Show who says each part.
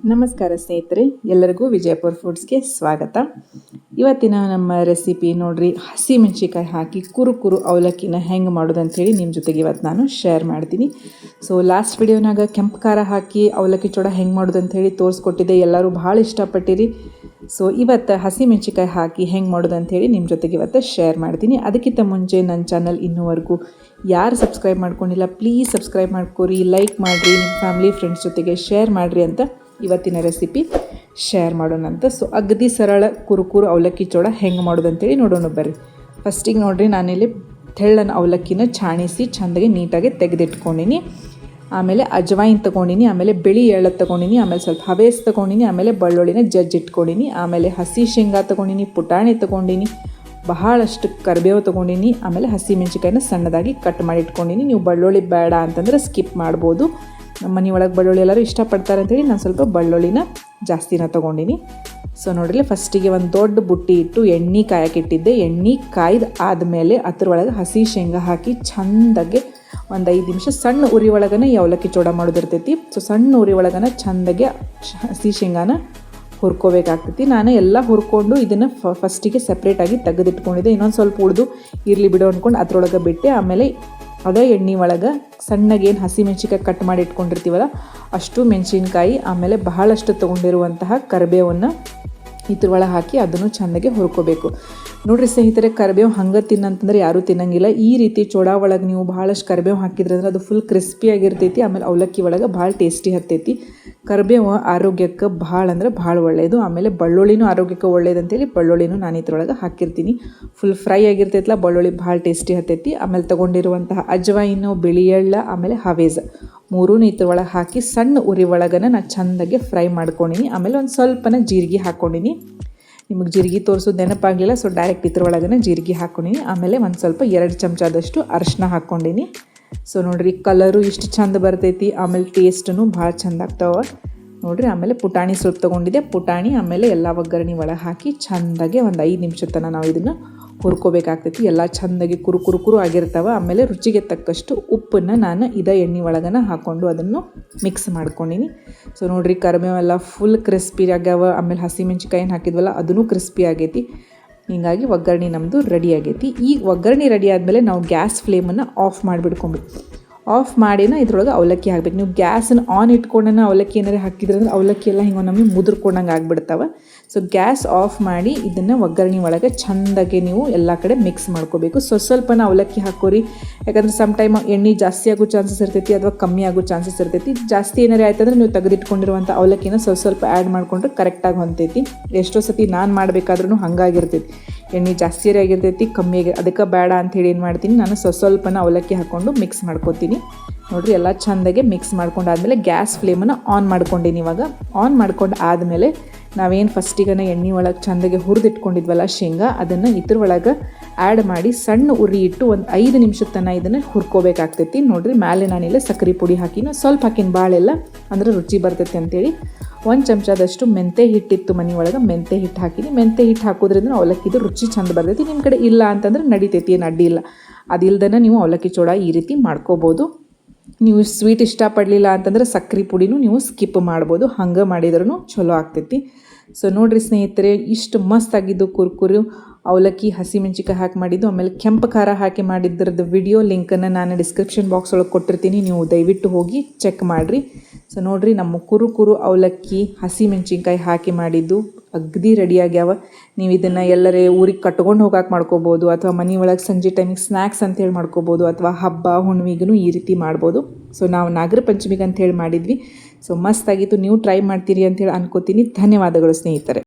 Speaker 1: ನಮಸ್ಕಾರ ಸ್ನೇಹಿತರೆ, ಎಲ್ಲರಿಗೂ ವಿಜಯಪುರ ಫುಡ್ಸ್ಗೆ ಸ್ವಾಗತ. ಇವತ್ತಿನ ನಮ್ಮ ರೆಸಿಪಿ ನೋಡ್ರಿ, ಹಸಿ ಮೆಣಸಿಕಾಯಿ ಹಾಕಿ ಕುರು ಕುರು ಅವಲಕ್ಕಿನ ಹೆಂಗೆ ಮಾಡೋದು ಅಂಥೇಳಿ ನಿಮ್ಮ ಜೊತೆಗೆ ಇವತ್ತು ನಾನು ಶೇರ್ ಮಾಡ್ತೀನಿ. ಸೊ ಲಾಸ್ಟ್ ವಿಡಿಯೋನಾಗ ಕೆಂಪು ಖಾರ ಹಾಕಿ ಅವಲಕ್ಕಿ ಚೂಡ ಹೆಂಗೆ ಮಾಡೋದು ಅಂಥೇಳಿ ತೋರಿಸ್ಕೊಟ್ಟಿದ್ದೆ, ಎಲ್ಲರೂ ಭಾಳ ಇಷ್ಟಪಟ್ಟಿರಿ. ಸೊ ಇವತ್ತು ಹಸಿ ಮೆಣಸಿಕಾಯಿ ಹಾಕಿ ಹೆಂಗೆ ಮಾಡೋದು ಅಂಥೇಳಿ ನಿಮ್ಮ ಜೊತೆಗೆ ಇವತ್ತು ಶೇರ್ ಮಾಡ್ತೀನಿ. ಅದಕ್ಕಿಂತ ಮುಂಚೆ ನನ್ನ ಚಾನಲ್ ಇನ್ನೂವರೆಗೂ ಯಾರು ಸಬ್ಸ್ಕ್ರೈಬ್ ಮಾಡ್ಕೊಂಡಿಲ್ಲ ಪ್ಲೀಸ್ ಸಬ್ಸ್ಕ್ರೈಬ್ ಮಾಡ್ಕೊರಿ ಲೈಕ್ ಮಾಡಿರಿ ನಿಮ್ಮ ಫ್ಯಾಮಿಲಿ ಫ್ರೆಂಡ್ಸ್ ಜೊತೆಗೆ ಶೇರ್ ಮಾಡಿರಿ ಅಂತ ಇವತ್ತಿನ ರೆಸಿಪಿ ಶೇರ್ ಮಾಡೋಣ ಅಂತ. ಸೊ ಅಗದಿ ಸರಳ ಕುರುಕುರು ಅವಲಕ್ಕಿ ಚೋಳ ಹೆಂಗೆ ಮಾಡೋದು ಅಂತೇಳಿ ನೋಡೋಣ ಬರ್ರಿ. ಫಸ್ಟಿಗೆ ನೋಡಿರಿ ನಾನಿಲ್ಲಿ ತೆಳ್ಳನ ಅವಲಕ್ಕಿನ ಛಾಣಿಸಿ ಚೆಂದಾಗಿ ನೀಟಾಗಿ ತೆಗೆದಿಟ್ಕೊಂಡಿನಿ. ಆಮೇಲೆ ಅಜ್ವಾಯಿನ್ ತೊಗೊಂಡಿನಿ, ಆಮೇಲೆ ಬಿಳಿ ಎಳ್ಳು ತೊಗೊಂಡಿನಿ, ಆಮೇಲೆ ಸ್ವಲ್ಪ ಹವೇಸ್ ತೊಗೊಂಡಿನಿ, ಆಮೇಲೆ ಬಳ್ಳುಳ್ಳಿನ ಜಜ್ಜಿ ಇಟ್ಕೊಂಡಿನಿ, ಆಮೇಲೆ ಹಸಿ ಶೇಂಗಾ ತೊಗೊಂಡಿನಿ, ಪುಟಾಣಿ ತೊಗೊಂಡಿನಿ, ಬಹಳಷ್ಟು ಕರಿಬೇವು ತೊಗೊಂಡಿನಿ, ಆಮೇಲೆ ಹಸಿ ಮೆಣಸಿಕಾಯಿನ ಸಣ್ಣದಾಗಿ ಕಟ್ ಮಾಡಿ ಇಟ್ಕೊಂಡಿನಿ. ನೀವು ಬಳ್ಳುಳ್ಳಿ ಬೇಡ ಅಂತಂದ್ರೆ ಸ್ಕಿಪ್ ಮಾಡ್ಬೋದು. ನಮ್ಮ ಮನೆ ಒಳಗೆ ಬಳ್ಳುಳ್ಳಿ ಎಲ್ಲರೂ ಇಷ್ಟಪಡ್ತಾರೆ ಅಂತೇಳಿ ನಾನು ಸ್ವಲ್ಪ ಬಳ್ಳುಳ್ಳಿನ ಜಾಸ್ತಿನ ತೊಗೊಂಡಿನಿ. ಸೊ ನೋಡಿರಿ ಫಸ್ಟಿಗೆ ಒಂದು ದೊಡ್ಡ ಬುಟ್ಟಿ ಇಟ್ಟು ಎಣ್ಣೆ ಕಾಯಕ್ಕಿಟ್ಟಿದ್ದೆ ಎಣ್ಣೆ ಕಾಯ್ದು ಆದಮೇಲೆ ಅದ್ರೊಳಗೆ ಹಸಿ ಶೇಂಗಾ ಹಾಕಿ ಚಂದಗೆ ಒಂದು ಐದು ನಿಮಿಷ ಸಣ್ಣ ಉರಿ ಒಳಗನೆ ಈ ಅವಲಕ್ಕಿ ಚೋಡ ಮಾಡೋದಿರ್ತೈತಿ. ಸೊ ಸಣ್ಣ ಉರಿ ಒಳಗನೆ ಚಂದಗೆ ಹಸಿ ಶೇಂಗಾನ ಹುರ್ಕೋಬೇಕಾಗ್ತೈತಿ. ನಾನು ಎಲ್ಲ ಹುರ್ಕೊಂಡು ಇದನ್ನು ಫಸ್ಟಿಗೆ ಸಪ್ರೇಟಾಗಿ ತೆಗೆದಿಟ್ಕೊಂಡಿದ್ದೆ. ಇನ್ನೊಂದು ಸ್ವಲ್ಪ ಉಳಿದು ಇರಲಿ ಬಿಡು ಅಂದ್ಕೊಂಡು ಅದರೊಳಗೆ ಬಿಟ್ಟೆ. ಆಮೇಲೆ ಅದೇ ಎಣ್ಣೆ ಒಳಗೆ ಸಣ್ಣಗೆ ಏನು ಹಸಿ ಮೆಣಸಿನ್ಕಾಯಿ ಕಟ್ ಮಾಡಿ ಇಟ್ಕೊಂಡಿರ್ತೀವಲ್ಲ, ಅಷ್ಟು ಮೆಣಸಿನ್ಕಾಯಿ, ಆಮೇಲೆ ಬಹಳಷ್ಟು ತೊಗೊಂಡಿರುವಂತಹ ಕರಿಬೇವನ್ನು ಇದ್ರೊಳಗೆ ಹಾಕಿ ಅದನ್ನು ಚೆಂದಾಗಿ ಹುರ್ಕೋಬೇಕು. ನೋಡಿರಿ ಸ್ನೇಹಿತರೆ, ಕರಿಬೇವು ಹಂಗೆ ತಿನ್ನಂತಂದ್ರೆ ಯಾರೂ ತಿನ್ನಂಗಿಲ್ಲ. ಈ ರೀತಿ ಚೋಡ ಒಳಗೆ ನೀವು ಭಾಳಷ್ಟು ಕರಿಬೇವು ಹಾಕಿದ್ರೆ ಅಂದ್ರೆ ಅದು ಫುಲ್ ಕ್ರಿಸ್ಪಿಯಾಗಿರ್ತೈತಿ ಆಮೇಲೆ ಅವಲಕ್ಕಿ ಒಳಗೆ ಭಾಳ ಟೇಸ್ಟಿ ಹತ್ತೈತಿ ಕರಿಬೇವು ಆರೋಗ್ಯಕ್ಕೆ ಭಾಳ ಅಂದ್ರೆ ಭಾಳ ಒಳ್ಳೆಯದು ಆಮೇಲೆ ಬಳ್ಳುಳ್ಳಿನೂ ಆರೋಗ್ಯಕ್ಕೆ ಒಳ್ಳೇದು ಅಂತೇಳಿ ಬೆಳ್ಳುಳ್ಳಿನೂ ನಾನು ಇದ್ರೊಳಗೆ ಹಾಕಿರ್ತೀನಿ. ಫುಲ್ ಫ್ರೈ ಆಗಿರ್ತೈತಲ್ಲ ಬಳ್ಳುಳ್ಳಿ ಭಾಳ ಟೇಸ್ಟಿ ಹತ್ತೈತಿ ಆಮೇಲೆ ತೊಗೊಂಡಿರುವಂತಹ ಅಜ್ವಾಯಿನು, ಬಿಳಿ ಎಳ್ಳ, ಆಮೇಲೆ ಹವೇಜ್ ಮೂರೂ ಒಳಗೆ ಹಾಕಿ ಸಣ್ಣ ಉರಿ ಒಳಗನ ನಾನು ಚೆಂದಾಗಿ ಫ್ರೈ ಮಾಡ್ಕೊಂಡಿನಿ. ಆಮೇಲೆ ಒಂದು ಸ್ವಲ್ಪನ ಜೀರಿಗೆ ಹಾಕ್ಕೊಂಡಿನಿ ನಿಮಗೆ ಜೀರಿಗೆ ತೋರಿಸೋದು ನೆನಪಾಗಲಿಲ್ಲ ಸೊ ಡೈರೆಕ್ಟ್ ಇದ್ರೊಳಗನೆ ಜೀರಿಗೆ ಹಾಕ್ಕೊಂಡಿನಿ ಆಮೇಲೆ ಒಂದು ಸ್ವಲ್ಪ ಎರಡು ಚಮಚದಷ್ಟು ಅರಶಿನ ಹಾಕ್ಕೊಂಡಿನಿ ಸೊ ನೋಡಿರಿ ಕಲರು ಇಷ್ಟು ಚಂದ ಬರ್ತೈತಿ, ಆಮೇಲೆ ಟೇಸ್ಟೂ ಭಾಳ ಚಂದ ಆಗ್ತಾವೆ. ನೋಡಿರಿ, ಆಮೇಲೆ ಪುಟಾಣಿ ಸ್ವಲ್ಪ ತೊಗೊಂಡಿದ್ದೆ. ಪುಟಾಣಿ ಆಮೇಲೆ ಎಲ್ಲ ಒಗ್ಗರಣೆ ಒಳಗೆ ಹಾಕಿ ಚೆಂದಾಗೆ ಒಂದು ಐದು ನಿಮಿಷ ತನಕ ನಾವು ಇದನ್ನು ಹುರ್ಕೋಬೇಕಾಗ್ತೈತಿ. ಎಲ್ಲ ಚೆಂದಾಗಿ ಕುರು ಕುರು ಕುರು ಆಗಿರ್ತಾವೆ. ಆಮೇಲೆ ರುಚಿಗೆ ತಕ್ಕಷ್ಟು ಉಪ್ಪನ್ನು ನಾನು ಇದ ಎಣ್ಣೆ ಒಳಗನ ಹಾಕ್ಕೊಂಡು ಅದನ್ನು ಮಿಕ್ಸ್ ಮಾಡ್ಕೊಂಡಿನಿ. ಸೊ ನೋಡಿರಿ ಕರಿಬೇವೆಲ್ಲ ಫುಲ್ ಕ್ರಿಸ್ಪಿ ಆಗ್ಯಾವ. ಆಮೇಲೆ ಹಸಿಮೆಣ್ಸಿಕಾಯಿನ ಹಾಕಿದ್ವಲ್ಲ ಅದೂ ಕ್ರಿಸ್ಪಿ ಆಗೈತಿ. ಹೀಗಾಗಿ ಒಗ್ಗರಣೆ ನಮ್ಮದು ರೆಡಿ ಆಗೈತಿ. ಈ ಒಗ್ಗರಣೆ ರೆಡಿ ಆದಮೇಲೆ ನಾವು ಗ್ಯಾಸ್ ಫ್ಲೇಮನ್ನು ಆಫ್ ಮಾಡಿಬಿಡ್ಕೊಂಬಿಟ್ಟು ಆಫ್ ಮಾಡಿನ ಇದ್ರೊಳಗೆ ಅವಲಕ್ಕಿ ಹಾಕ್ಬೇಕು. ನೀವು ಗ್ಯಾಸನ್ನು ಆನ್ ಇಟ್ಕೊಂಡನ ಅವಲಕ್ಕಿ ಏನಾರು ಹಾಕಿದ್ರೆ ಅಂದ್ರೆ ಅವಲಕ್ಕಿ ಎಲ್ಲ ಹಿಂಗೆ ನಮಗೆ ಮುದುರ್ಕೊಂಡಂಗೆ ಆಗ್ಬಿಡ್ತಾವೆ. ಸೊ ಗ್ಯಾಸ್ ಆಫ್ ಮಾಡಿ ಇದನ್ನು ಒಗ್ಗರಣೆ ಒಳಗೆ ಚೆಂದಾಗಿ ನೀವು ಎಲ್ಲ ಕಡೆ ಮಿಕ್ಸ್ ಮಾಡ್ಕೋಬೇಕು. ಸೊ ಸ್ವಲ್ಪನ ಅವಲಕ್ಕಿ ಹಾಕೋರಿ ಯಾಕಂದ್ರೆ ಸಮ್ ಟೈಮ್ ಎಣ್ಣೆ ಜಾಸ್ತಿ ಆಗೋ ಚಾನ್ಸಸ್ ಇರ್ತೈತಿ ಅಥವಾ ಕಮ್ಮಿ ಆಗೋ ಚಾನ್ಸಸ್ ಇರ್ತೈತಿ. ಜಾಸ್ತಿ ಏನಾರೇ ಆಯ್ತಂದ್ರೆ ನೀವು ತೆಗೆದಿಟ್ಕೊಂಡಿರುವಂಥ ಅವಲಕ್ಕಿನ ಸ್ವಲ್ಪ ಸ್ವಲ್ಪ ಆ್ಯಡ್ ಮಾಡಿಕೊಂಡ್ರೆ ಕರೆಕ್ಟಾಗಿ ಹೊಂತೈತಿ. ಎಷ್ಟೋ ಸತಿ ನಾನು ಮಾಡಬೇಕಾದ್ರೂ ಹಂಗಾಗಿರ್ತೈತಿ ಎಣ್ಣೆ ಜಾಸ್ತಿ ಆಗಿರ್ತೈತಿ, ಕಮ್ಮಿ ಆಗಿ, ಅದಕ್ಕೆ ಬೇಡ ಅಂಥೇಳಿ ಏನು ಮಾಡ್ತೀನಿ, ನಾನು ಸ್ವಲ್ಪ ಸ್ವಲ್ಪನ ಅವಲಕ್ಕಿ ಹಾಕ್ಕೊಂಡು ಮಿಕ್ಸ್ ಮಾಡ್ಕೋತೀನಿ. ನೋಡಿರಿ ಎಲ್ಲ ಚೆಂದಾಗೆ ಮಿಕ್ಸ್ ಮಾಡ್ಕೊಂಡಾದ್ಮೇಲೆ ಗ್ಯಾಸ್ ಫ್ಲೇಮನ್ನು ಆನ್ ಮಾಡ್ಕೊಂಡೀನಿ ಇವಾಗ. ಆನ್ ಮಾಡ್ಕೊಂಡು ಆದಮೇಲೆ ನಾವೇನು ಫಸ್ಟಿಗನ ಎಣ್ಣೆ ಒಳಗೆ ಚಂದಗೆ ಹುರಿದಿಟ್ಕೊಂಡಿದ್ವಲ್ಲ ಶೇಂಗಾ, ಅದನ್ನು ಇದ್ರ ಒಳಗೆ ಆ್ಯಡ್ ಮಾಡಿ ಸಣ್ಣ ಉರಿ ಇಟ್ಟು ಒಂದು ಐದು ನಿಮಿಷದ ತನಕ ಇದನ್ನು ಹುರ್ಕೋಬೇಕಾಗ್ತೈತಿ. ನೋಡಿರಿ ಮೇಲೆ ನಾನಿಲ್ಲ ಸಕ್ಕರೆ ಪುಡಿ ಹಾಕಿನ ಸ್ವಲ್ಪ ಹಾಕಿನ ಭಾಳೆಲ್ಲ ಅಂದ್ರೆ ರುಚಿ ಬರ್ತೈತಿ ಅಂತೇಳಿ. ಒಂದು ಚಮಚದಷ್ಟು ಮೆಂತೆ ಹಿಟ್ಟಿತ್ತು ಮನೆ ಒಳಗೆ ಮೆಂತೆ ಹಿಟ್ಟು ಹಾಕಿನಿ. ಮೆಂತೆ ಹಿಟ್ಟು ಹಾಕೋದ್ರಿಂದ ಅವಲಕ್ಕಿದು ರುಚಿ ಚಂದ ಬರ್ತೈತಿ. ನಿಮ್ಮ ಕಡೆ ಇಲ್ಲ ಅಂತಂದ್ರೆ ನಡಿತೈತಿ, ಏನು ಅಡ್ಡಿ ಇಲ್ಲ. ಅದಿಲ್ದನ ನೀವು ಅವಲಕ್ಕಿ ಚೋಡ ಈ ರೀತಿ ಮಾಡ್ಕೋಬೋದು. ನೀವು ಸ್ವೀಟ್ ಇಷ್ಟಪಡಲಿಲ್ಲ ಅಂತಂದ್ರೆ ಸಕ್ಕರೆ ಪುಡಿನೂ ನೀವು ಸ್ಕಿಪ್ ಮಾಡ್ಬೋದು. ಹಂಗೆ ಮಾಡಿದ್ರೂ ಚಲೋ ಆಗ್ತೈತಿ. ಸೊ ನೋಡಿರಿ ಸ್ನೇಹಿತರೆ, ಇಷ್ಟು ಮಸ್ತ್ ಆಗಿದ್ದು ಕುರ್ಕುರು, ಅವಲಕ್ಕಿ ಹಸಿಮೆಣ್ಸಿಕಾಯಿ ಹಾಕಿ ಮಾಡಿದ್ದು, ಆಮೇಲೆ ಕೆಂಪು ಖಾರ ಹಾಕಿ ಮಾಡಿದ್ರದ್ದು ವಿಡಿಯೋ ಲಿಂಕನ್ನು ನಾನು ಡಿಸ್ಕ್ರಿಪ್ಷನ್ ಬಾಕ್ಸ್ ಒಳಗೆ ಕೊಟ್ಟಿರ್ತೀನಿ, ನೀವು ದಯವಿಟ್ಟು ಹೋಗಿ ಚೆಕ್ ಮಾಡಿರಿ. ಸೊ ನೋಡಿರಿ ನಮ್ಮ ಕುರು ಕುರು ಅವಲಕ್ಕಿ ಹಸಿಮೆಣ್ಸಿನ್ಕಾಯಿ ಹಾಕಿ ಮಾಡಿದ್ದು, ಅಗ್ದಿ ರೆಡಿ ಆಗ್ಯಾವ. ನೀವು ಇದನ್ನು ಎಲ್ಲರೇ ಊರಿಗೆ ಕಟ್ಕೊಂಡು ಹೋಗಕ್ಕೆ ಮಾಡ್ಕೋಬೋದು, ಅಥವಾ ಮನೆ ಒಳಗೆ ಸಂಜೆ ಟೈಮಿಗೆ ಸ್ನ್ಯಾಕ್ಸ್ ಅಂತೇಳಿ ಮಾಡ್ಕೋಬೋದು, ಅಥವಾ ಹಬ್ಬ ಹುಣ್ಣಿಮೆಗೂ ಈ ರೀತಿ ಮಾಡ್ಬೋದು. ಸೊ ನಾವು ನಾಗರ ಪಂಚಮಿಗೆ ಅಂತೇಳಿ ಮಾಡಿದ್ವಿ. ಸೊ ಮಸ್ತಾಗಿತ್ತು. ನೀವು ಟ್ರೈ ಮಾಡ್ತೀರಿ ಅಂತೇಳಿ ಅನ್ಕೋತೀನಿ. ಧನ್ಯವಾದಗಳು ಸ್ನೇಹಿತರೆ.